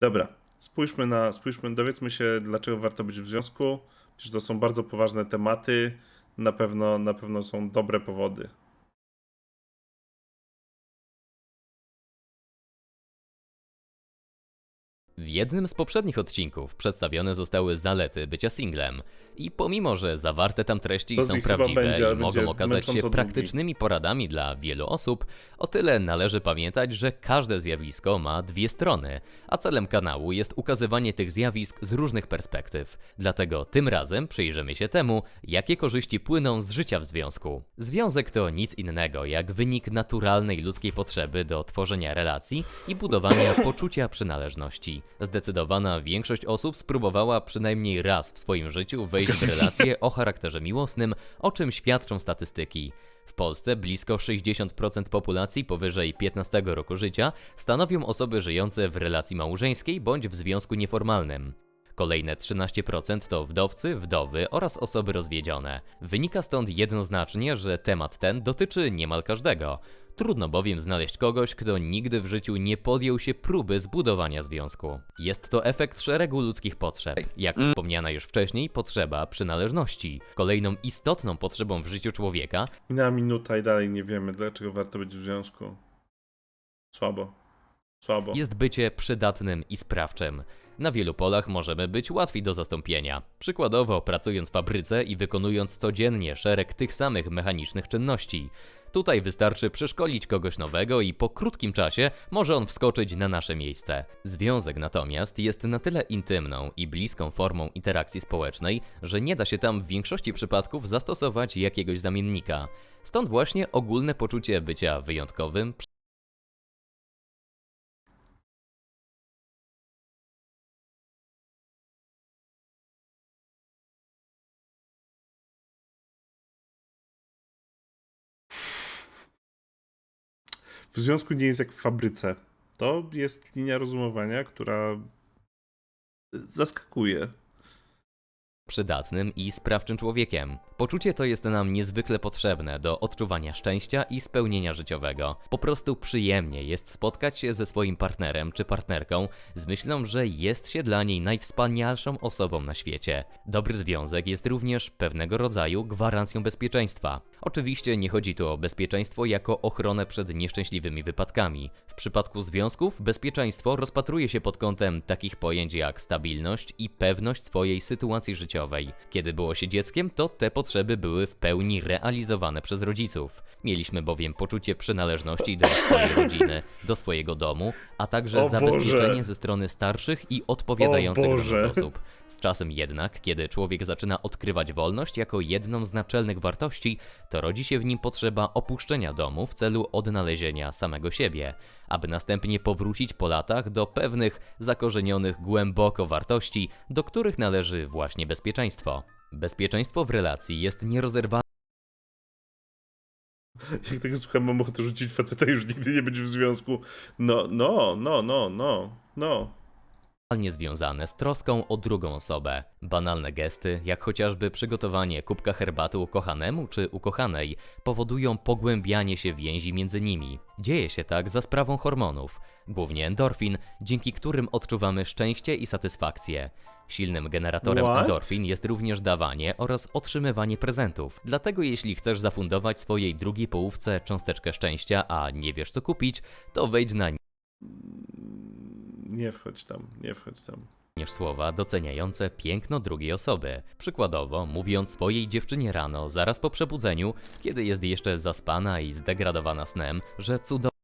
Dobra, spójrzmy na, spójrzmy, dowiedzmy się, dlaczego warto być w związku. Przecież to są bardzo poważne tematy. Na pewno, na pewno są dobre powody. W jednym z poprzednich odcinków przedstawione zostały zalety bycia singlem. I pomimo, że zawarte tam treści To są prawdziwe będzie, i mogą okazać się praktycznymi poradami dla wielu osób, o tyle należy pamiętać, że każde zjawisko ma dwie strony, a celem kanału jest ukazywanie tych zjawisk z różnych perspektyw. Dlatego tym razem przyjrzymy się temu, jakie korzyści płyną z życia w związku. Związek to nic innego jak wynik naturalnej ludzkiej potrzeby do tworzenia relacji i budowania poczucia przynależności. Zdecydowana większość osób spróbowała przynajmniej raz w swoim życiu wejść w relację o charakterze miłosnym, o czym świadczą statystyki. W Polsce blisko 60% populacji powyżej 15 roku życia stanowią osoby żyjące w relacji małżeńskiej bądź w związku nieformalnym. Kolejne 13% to wdowcy, wdowy oraz osoby rozwiedzione. Wynika stąd jednoznacznie, że temat ten dotyczy niemal każdego. Trudno bowiem znaleźć kogoś, kto nigdy w życiu nie podjął się próby zbudowania związku. Jest to efekt szeregu ludzkich potrzeb. Jak wspomniana już wcześniej, potrzeba przynależności. Kolejną istotną potrzebą w życiu człowieka Minęła minuta i dalej nie wiemy, dlaczego warto być w związku. Słabo. Słabo. jest bycie przydatnym i sprawczym. Na wielu polach możemy być łatwi do zastąpienia. Przykładowo, pracując w fabryce i wykonując codziennie szereg tych samych mechanicznych czynności. Tutaj wystarczy przeszkolić kogoś nowego i po krótkim czasie może on wskoczyć na nasze miejsce. Związek natomiast jest na tyle intymną i bliską formą interakcji społecznej, że nie da się tam w większości przypadków zastosować jakiegoś zamiennika. Stąd właśnie ogólne poczucie bycia wyjątkowym, W związku nie jest jak w fabryce. To jest linia rozumowania, która zaskakuje. Przydatnym i sprawczym człowiekiem. Poczucie to jest nam niezwykle potrzebne do odczuwania szczęścia i spełnienia życiowego. Po prostu przyjemnie jest spotkać się ze swoim partnerem czy partnerką z myślą, że jest się dla niej najwspanialszą osobą na świecie. Dobry związek jest również pewnego rodzaju gwarancją bezpieczeństwa. Oczywiście nie chodzi tu o bezpieczeństwo jako ochronę przed nieszczęśliwymi wypadkami. W przypadku związków bezpieczeństwo rozpatruje się pod kątem takich pojęć jak stabilność i pewność swojej sytuacji życiowej. Kiedy było się dzieckiem, to te potrzeby były w pełni realizowane przez rodziców. Mieliśmy bowiem poczucie przynależności do swojej rodziny, do swojego domu, a także O zabezpieczenie Boże. ze strony starszych i odpowiadających za nas osób. Z czasem jednak, kiedy człowiek zaczyna odkrywać wolność jako jedną z naczelnych wartości, to rodzi się w nim potrzeba opuszczenia domu w celu odnalezienia samego siebie, aby następnie powrócić po latach do pewnych zakorzenionych głęboko wartości, do których należy właśnie bezpieczeństwo. Bezpieczeństwo w relacji jest nierozerwalne Jak tego słucham, mam ochotę rzucić faceta już nigdy nie być w związku. No, no, no, no, no, no. Związane z troską o drugą osobę. Banalne gesty, jak chociażby przygotowanie kubka herbaty ukochanemu czy ukochanej, powodują pogłębianie się więzi między nimi. Dzieje się tak za sprawą hormonów, głównie endorfin, dzięki którym odczuwamy szczęście i satysfakcję. Silnym generatorem What? endorfin jest również dawanie oraz otrzymywanie prezentów. Dlatego jeśli chcesz zafundować swojej drugiej połówce cząsteczkę szczęścia, a nie wiesz co kupić, to wejdź na Nie wchodź tam, nie wchodź tam. niż słowa doceniające piękno drugiej osoby. Przykładowo, mówiąc swojej dziewczynie rano, zaraz po przebudzeniu, kiedy jest jeszcze zaspana i zdegradowana snem, że cudownie.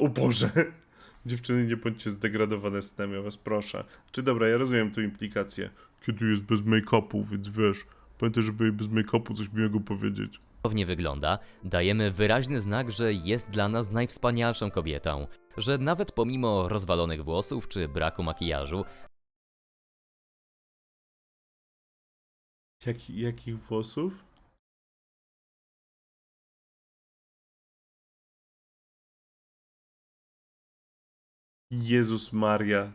O Boże! Dziewczyny, nie bądźcie zdegradowane snem, ja was proszę. Czy dobra, ja rozumiem tu implikację. Kiedy jest bez make-upu, więc wiesz, pamiętaj, żeby jej bez make-upu coś miłego powiedzieć. wygląda, dajemy wyraźny znak, że jest dla nas najwspanialszą kobietą. Że nawet pomimo rozwalonych włosów czy braku makijażu, Jaki, jakich włosów? Jezus Maria.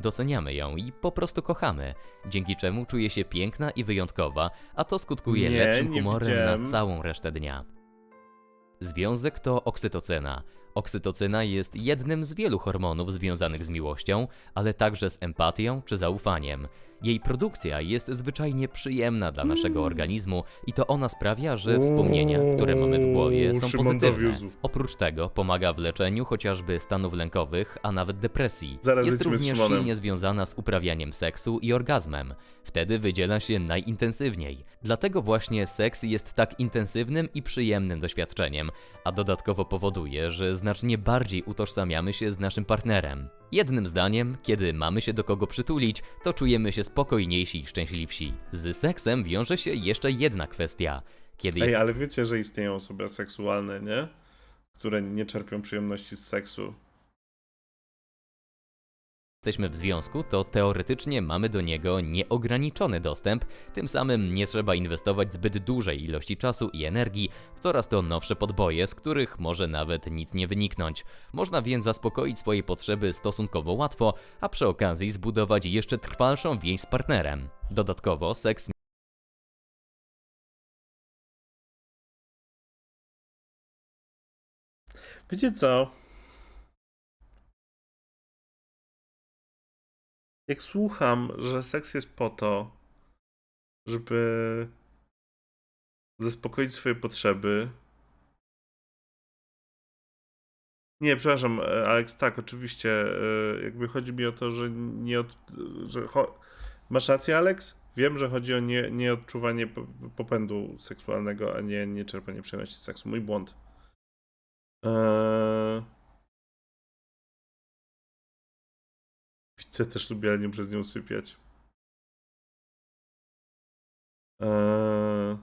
Doceniamy ją i po prostu kochamy, dzięki czemu czuje się piękna i wyjątkowa, a to skutkuje Nie, lepszym nie humorem widziałem. na całą resztę dnia. Związek to oksytocyna. Oksytocyna jest jednym z wielu hormonów związanych z miłością, ale także z empatią czy zaufaniem. Jej produkcja jest zwyczajnie przyjemna dla naszego organizmu i to ona sprawia, że wspomnienia, które mamy w głowie, są Szymon pozytywne. dowiózł. Oprócz tego pomaga w leczeniu chociażby stanów lękowych, a nawet depresji. Zaraz jest lecimy z również Szymonem. silnie związana z uprawianiem seksu i orgazmem. Wtedy wydziela się najintensywniej. Dlatego właśnie seks jest tak intensywnym i przyjemnym doświadczeniem, a dodatkowo powoduje, że znacznie bardziej utożsamiamy się z naszym partnerem. Jednym zdaniem, kiedy mamy się do kogo przytulić, to czujemy się spokojniejsi i szczęśliwsi. Z seksem wiąże się jeszcze jedna kwestia. Kiedy Ej, ale wiecie, że istnieją osoby aseksualne, nie? Które nie czerpią przyjemności z seksu. Jesteśmy w związku, to teoretycznie mamy do niego nieograniczony dostęp, tym samym nie trzeba inwestować zbyt dużej ilości czasu i energii w coraz to nowsze podboje, z których może nawet nic nie wyniknąć. Można więc zaspokoić swoje potrzeby stosunkowo łatwo, a przy okazji zbudować jeszcze trwalszą więź z partnerem. Dodatkowo seks Wiecie co? Jak słucham, że seks jest po to, żeby zaspokoić swoje potrzeby. Nie, przepraszam, e, Alex, tak, oczywiście. e, Jakby chodzi mi o to, że nie od, że cho... Masz rację, Alex? Wiem, że chodzi o nie, nie odczuwanie po- popędu seksualnego, a nie, nie czerpanie przyjemności z seksu. Mój błąd. Eee... Pizzę też lubię, nie przez nią sypiać. Eee...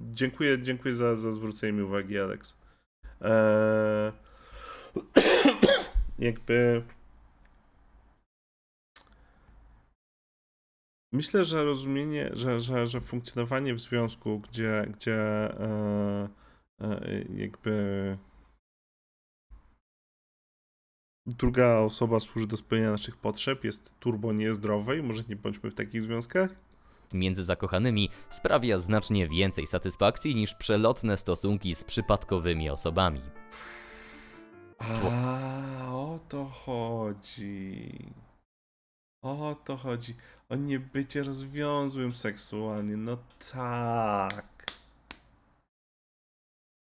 Dziękuję, dziękuję za, za zwrócenie mi uwagi, Alex. Eee... Jakby... Myślę, że rozumienie, że, że, że funkcjonowanie w związku, gdzie, gdzie e, e, jakby druga osoba służy do spełnienia naszych potrzeb, jest turbo niezdrowe i może nie bądźmy w takich związkach. między zakochanymi sprawia znacznie więcej satysfakcji niż przelotne stosunki z przypadkowymi osobami. A, o to chodzi. O to chodzi. O niebycie rozwiązłym seksualnie. No tak.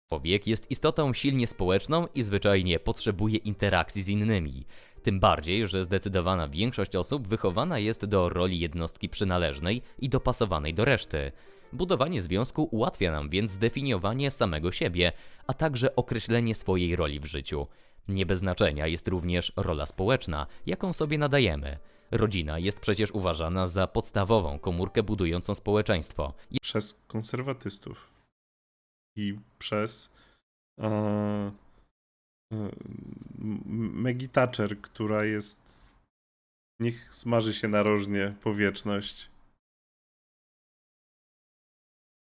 Człowiek jest istotą silnie społeczną i zwyczajnie potrzebuje interakcji z innymi. Tym bardziej, że zdecydowana większość osób wychowana jest do roli jednostki przynależnej i dopasowanej do reszty. Budowanie związku ułatwia nam więc zdefiniowanie samego siebie, a także określenie swojej roli w życiu. Nie bez znaczenia jest również rola społeczna, jaką sobie nadajemy. Rodzina jest przecież uważana za podstawową komórkę budującą społeczeństwo. Przez konserwatystów. I przez e, e, Maggie Thatcher, która jest. Niech smaży się narożnie powieczność.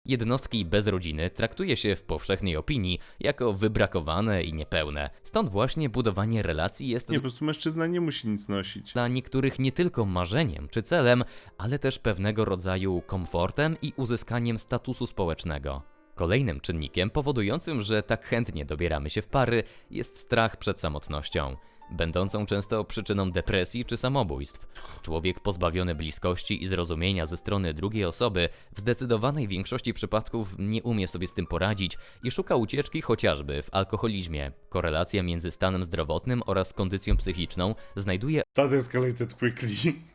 Jednostki bez rodziny traktuje się w powszechnej opinii jako wybrakowane i niepełne. Stąd właśnie budowanie relacji jest Nie, po prostu mężczyzna nie musi nic nosić. dla niektórych nie tylko marzeniem czy celem, ale też pewnego rodzaju komfortem i uzyskaniem statusu społecznego. Kolejnym czynnikiem powodującym, że tak chętnie dobieramy się w pary, jest strach przed samotnością, będącą często przyczyną depresji czy samobójstw. Człowiek pozbawiony bliskości i zrozumienia ze strony drugiej osoby w zdecydowanej większości przypadków nie umie sobie z tym poradzić i szuka ucieczki chociażby w alkoholizmie. Korelacja między stanem zdrowotnym oraz kondycją psychiczną znajduje That escalated quickly.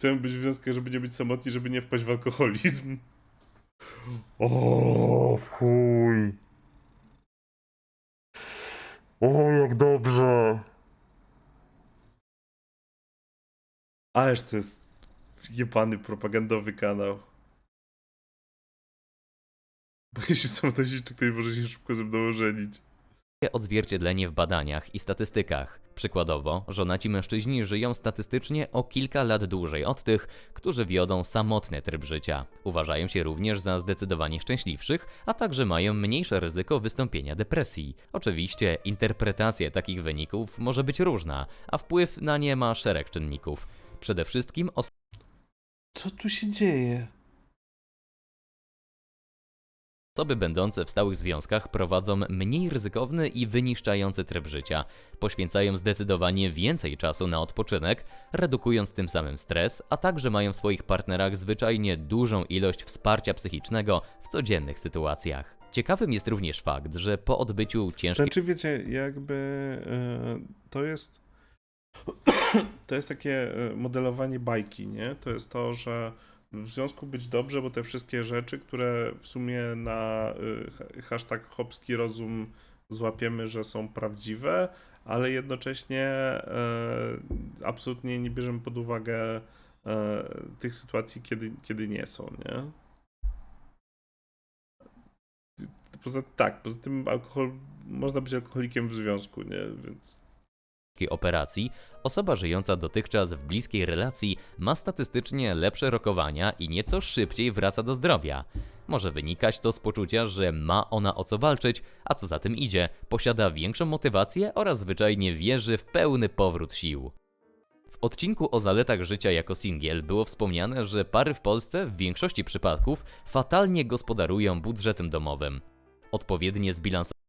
Chcemy być w związkach, żeby nie być samotni, żeby nie wpaść w alkoholizm. O, w chuj. O, jak dobrze. Ależ to jest jebany propagandowy kanał. Boję się sam nosić, czy ktoś może się szybko ze mną ożenić. Odzwierciedlenie w badaniach i statystykach. Przykładowo, żonaci mężczyźni żyją statystycznie o kilka lat dłużej od tych, którzy wiodą samotny tryb życia. Uważają się również za zdecydowanie szczęśliwszych, a także mają mniejsze ryzyko wystąpienia depresji. Oczywiście interpretacja takich wyników może być różna, a wpływ na nie ma szereg czynników. Przede wszystkim Co tu się dzieje? Osoby będące w stałych związkach prowadzą mniej ryzykowny i wyniszczający tryb życia. Poświęcają zdecydowanie więcej czasu na odpoczynek, redukując tym samym stres, a także mają w swoich partnerach zwyczajnie dużą ilość wsparcia psychicznego w codziennych sytuacjach. Ciekawym jest również fakt, że po odbyciu ciężkiej Znaczy, wiecie, jakby e, to jest. To jest takie e, modelowanie bajki, nie? To jest to, że w związku być dobrze, bo te wszystkie rzeczy, które w sumie na ha- hashtag chopski rozum złapiemy, że są prawdziwe, ale jednocześnie e, absolutnie nie bierzemy pod uwagę e, tych sytuacji, kiedy, kiedy nie są, nie? Poza, tak, poza tym alkohol, można być alkoholikiem w związku, nie? Więc operacji, osoba żyjąca dotychczas w bliskiej relacji ma statystycznie lepsze rokowania i nieco szybciej wraca do zdrowia. Może wynikać to z poczucia, że ma ona o co walczyć, a co za tym idzie, posiada większą motywację oraz zwyczajnie wierzy w pełny powrót sił. W odcinku o zaletach życia jako singiel było wspomniane, że pary w Polsce w większości przypadków fatalnie gospodarują budżetem domowym. Odpowiednie zbilansowanie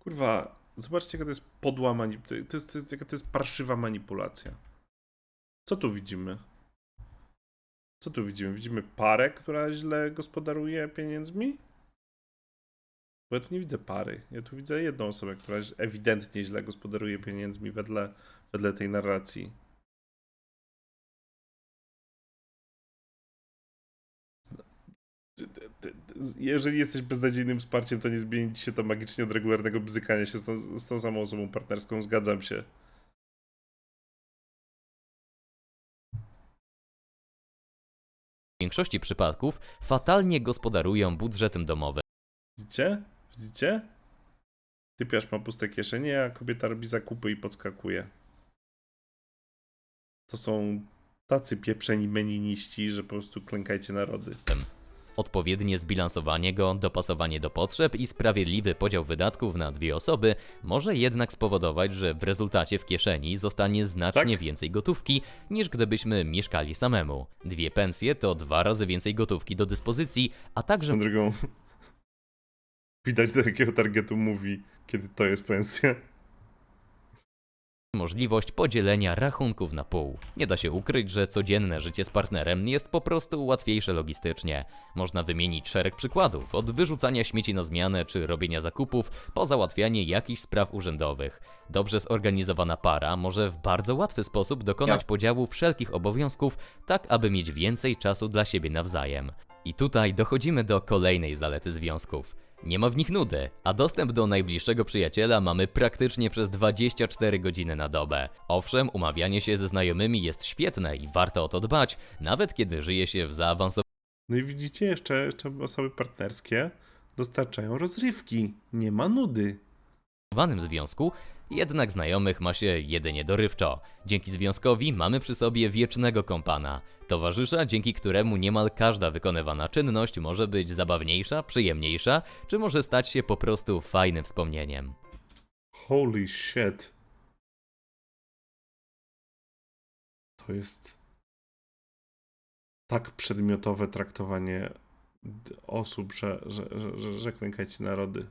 kurwa, zobaczcie, jaka to jest podła manipulacja. To jest, to jest, to jest parszywa manipulacja. Co tu widzimy? Co tu widzimy? Widzimy parę, która źle gospodaruje pieniędzmi? Bo ja tu nie widzę pary. Ja tu widzę jedną osobę, która ewidentnie źle gospodaruje pieniędzmi wedle, wedle tej narracji. Jeżeli jesteś beznadziejnym wsparciem, to nie zmieni się to magicznie od regularnego bzykania się z tą, z tą samą osobą partnerską. Zgadzam się. w większości przypadków fatalnie gospodarują budżetem domowym. Widzicie? Widzicie? Typiarz ma puste kieszenie, a kobieta robi zakupy i podskakuje. To są tacy pieprzeni meniniści, że po prostu klękajcie narody. Odpowiednie zbilansowanie go, dopasowanie do potrzeb i sprawiedliwy podział wydatków na dwie osoby może jednak spowodować, że w rezultacie w kieszeni zostanie znacznie Tak? więcej gotówki niż gdybyśmy mieszkali samemu. Dwie pensje to dwa razy więcej gotówki do dyspozycji, a także drogą widać do jakiego targetu mówi, kiedy to jest pensja. Możliwość podzielenia rachunków na pół. Nie da się ukryć, że codzienne życie z partnerem jest po prostu łatwiejsze logistycznie. Można wymienić szereg przykładów, od wyrzucania śmieci na zmianę czy robienia zakupów, po załatwianie jakichś spraw urzędowych. Dobrze zorganizowana para może w bardzo łatwy sposób dokonać Ja. podziału wszelkich obowiązków, tak aby mieć więcej czasu dla siebie nawzajem. I tutaj dochodzimy do kolejnej zalety związków. Nie ma w nich nudy, a dostęp do najbliższego przyjaciela mamy praktycznie przez 24 godziny na dobę. Owszem, umawianie się ze znajomymi jest świetne i warto o to dbać, nawet kiedy żyje się w zaawansowanym No i widzicie, jeszcze, jeszcze osoby partnerskie dostarczają rozrywki. Nie ma nudy. związku, jednak znajomych ma się jedynie dorywczo. Dzięki związkowi mamy przy sobie wiecznego kompana, towarzysza, dzięki któremu niemal każda wykonywana czynność może być zabawniejsza, przyjemniejsza, czy może stać się po prostu fajnym wspomnieniem. Holy shit. To jest tak przedmiotowe traktowanie osób, że, że, że, że, klękajcie narody.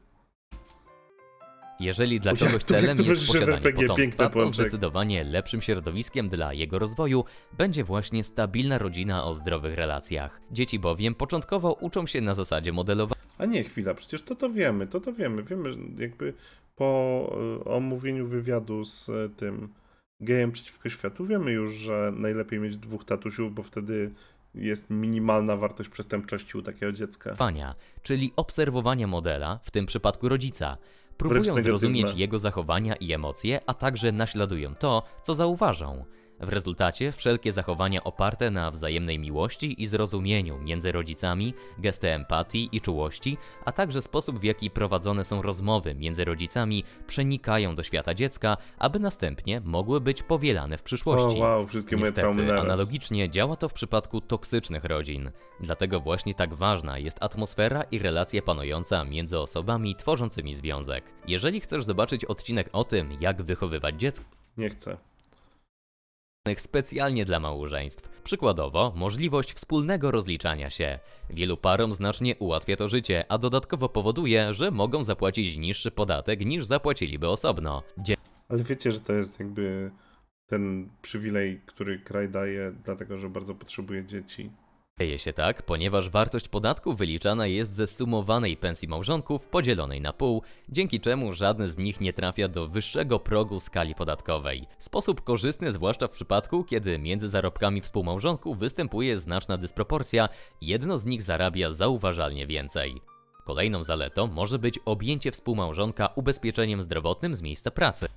Jeżeli dla kogoś celem jest posiadanie potomstwa, to zdecydowanie lepszym środowiskiem dla jego rozwoju będzie właśnie stabilna rodzina o zdrowych relacjach. Dzieci bowiem początkowo uczą się na zasadzie modelowania A nie, chwila, przecież to to wiemy, to to wiemy. Wiemy, jakby po y, omówieniu wywiadu z y, tym gejem przeciwko światu, wiemy już, że najlepiej mieć dwóch tatusiów, bo wtedy jest minimalna wartość przestępczości u takiego dziecka. czyli obserwowania modela, w tym przypadku rodzica. Próbują zrozumieć jego zachowania i emocje, a także naśladują to, co zauważą. W rezultacie wszelkie zachowania oparte na wzajemnej miłości i zrozumieniu między rodzicami, gesty empatii i czułości, a także sposób w jaki prowadzone są rozmowy między rodzicami przenikają do świata dziecka, aby następnie mogły być powielane w O przyszłości. wow, wszystkie moje Niestety, traumy naraz. analogicznie działa to w przypadku toksycznych rodzin. Dlatego właśnie tak ważna jest atmosfera i relacja panująca między osobami tworzącymi związek. Jeżeli chcesz zobaczyć odcinek o tym, jak wychowywać dziecko, Nie chcę. Specjalnie dla małżeństw. Przykładowo, możliwość wspólnego rozliczania się. Wielu parom znacznie ułatwia to życie, a dodatkowo powoduje, że mogą zapłacić niższy podatek niż zapłaciliby osobno. Ale wiecie, że to jest jakby ten przywilej, który kraj daje, dlatego że bardzo potrzebuje dzieci. Dzieje się tak, ponieważ wartość podatku wyliczana jest ze sumowanej pensji małżonków podzielonej na pół, dzięki czemu żadne z nich nie trafia do wyższego progu skali podatkowej. Sposób korzystny zwłaszcza w przypadku, kiedy między zarobkami współmałżonków występuje znaczna dysproporcja, jedno z nich zarabia zauważalnie więcej. Kolejną zaletą może być objęcie współmałżonka ubezpieczeniem zdrowotnym z miejsca pracy.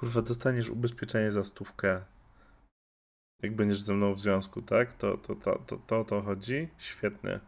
Kurwa, dostaniesz ubezpieczenie za stówkę. Jak będziesz ze mną w związku, tak? To to, to, to, to, to chodzi? Świetnie.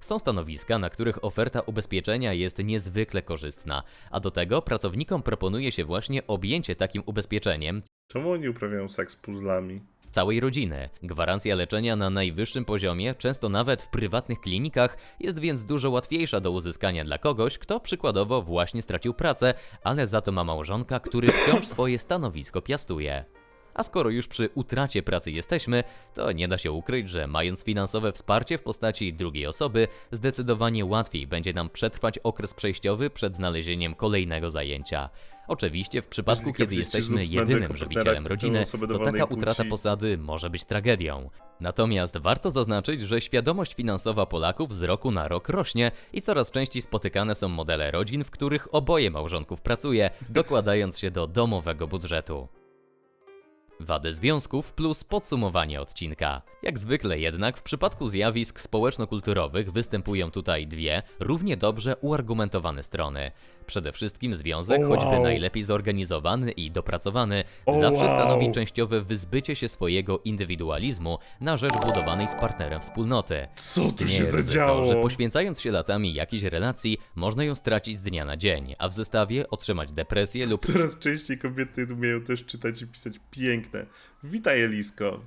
Są stanowiska, na których oferta ubezpieczenia jest niezwykle korzystna, a do tego pracownikom proponuje się właśnie objęcie takim ubezpieczeniem Czemu oni uprawiają seks puzzlami? Całej rodziny. Gwarancja leczenia na najwyższym poziomie, często nawet w prywatnych klinikach, jest więc dużo łatwiejsza do uzyskania dla kogoś, kto przykładowo właśnie stracił pracę, ale za to ma małżonka, który wciąż swoje stanowisko piastuje. A skoro już przy utracie pracy jesteśmy, to nie da się ukryć, że mając finansowe wsparcie w postaci drugiej osoby, zdecydowanie łatwiej będzie nam przetrwać okres przejściowy przed znalezieniem kolejnego zajęcia. Oczywiście w przypadku, Jeżeli kiedy jesteśmy jedynym żywicielem rodziny, to taka utrata posady może być tragedią. Natomiast warto zaznaczyć, że świadomość finansowa Polaków z roku na rok rośnie i coraz częściej spotykane są modele rodzin, w których oboje małżonków pracuje, dokładając się do domowego budżetu. Wady związków plus podsumowanie odcinka. Jak zwykle jednak w przypadku zjawisk społeczno-kulturowych występują tutaj dwie równie dobrze uargumentowane strony. Przede wszystkim związek, O, choćby wow. najlepiej zorganizowany i dopracowany, O, zawsze wow. stanowi częściowe wyzbycie się swojego indywidualizmu na rzecz budowanej z partnerem wspólnoty. Co tu się ryzyko, zadziało? że poświęcając się latami jakiejś relacji, można ją stracić z dnia na dzień, a w zestawie otrzymać depresję lub Coraz częściej kobiety umieją też czytać i pisać piękne. Witaj, Elisko.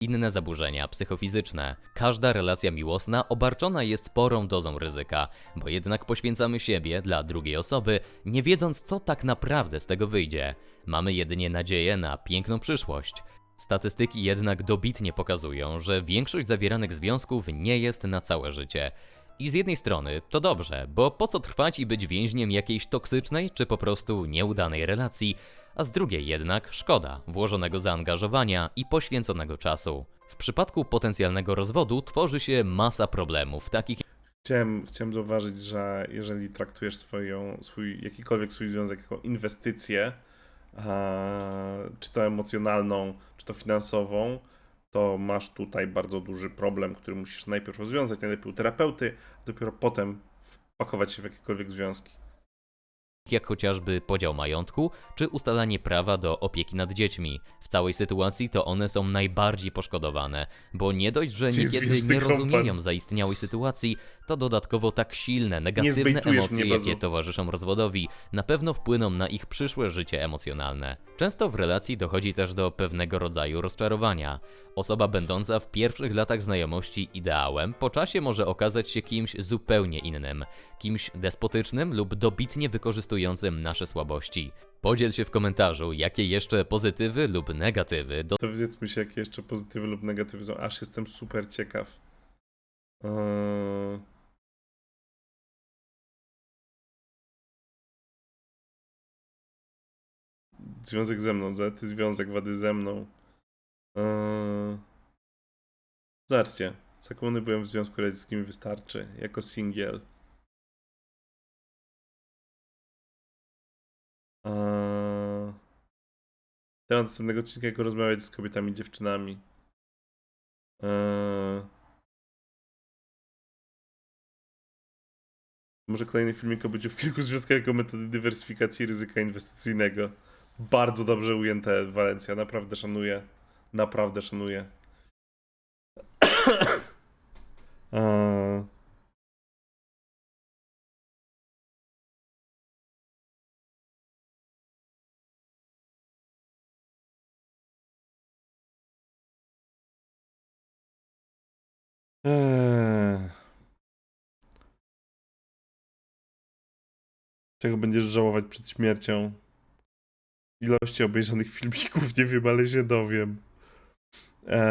inne zaburzenia psychofizyczne. Każda relacja miłosna obarczona jest sporą dozą ryzyka, bo jednak poświęcamy siebie dla drugiej osoby, nie wiedząc co tak naprawdę z tego wyjdzie. Mamy jedynie nadzieję na piękną przyszłość. Statystyki jednak dobitnie pokazują, że większość zawieranych związków nie jest na całe życie. I z jednej strony to dobrze, bo po co trwać i być więźniem jakiejś toksycznej czy po prostu nieudanej relacji, a z drugiej jednak szkoda włożonego zaangażowania i poświęconego czasu. W przypadku potencjalnego rozwodu tworzy się masa problemów, takich Chciałem, chciałem zauważyć, że jeżeli traktujesz swoją, swój, jakikolwiek swój związek jako inwestycję, czy to emocjonalną, czy to finansową, to masz tutaj bardzo duży problem, który musisz najpierw rozwiązać, najlepiej u terapeuty, a dopiero potem wpakować się w jakiekolwiek związki. Jak chociażby podział majątku czy ustalanie prawa do opieki nad dziećmi. W całej sytuacji to one są najbardziej poszkodowane, bo nie dość, że niekiedy nie rozumieją zaistniałej sytuacji, to dodatkowo tak silne, negatywne emocje, mnie, jakie towarzyszą rozwodowi, na pewno wpłyną na ich przyszłe życie emocjonalne. Często w relacji dochodzi też do pewnego rodzaju rozczarowania. Osoba będąca w pierwszych latach znajomości ideałem, po czasie może okazać się kimś zupełnie innym, kimś despotycznym lub dobitnie wykorzystującym nasze słabości. Podziel się w komentarzu, jakie jeszcze pozytywy lub negatywy do To wiedzmy się, jakie jeszcze pozytywy lub negatywy są. Aż jestem super ciekaw. Eee... Związek ze mną, ty związek wady ze mną. Eee... Zobaczcie, sekundy byłem w Związku Radzieckim wystarczy, jako singiel. Eee... Temat następnego odcinka, jak rozmawiać z kobietami i dziewczynami. Eee... Może kolejny filmik o byciu w kilku związkach jako metody dywersyfikacji ryzyka inwestycyjnego. Bardzo dobrze ujęte, Walencja. Naprawdę szanuję. Naprawdę szanuję. Eee. Czego będziesz żałować przed śmiercią? Ilości obejrzanych filmików nie wiem, ale się dowiem. Eee.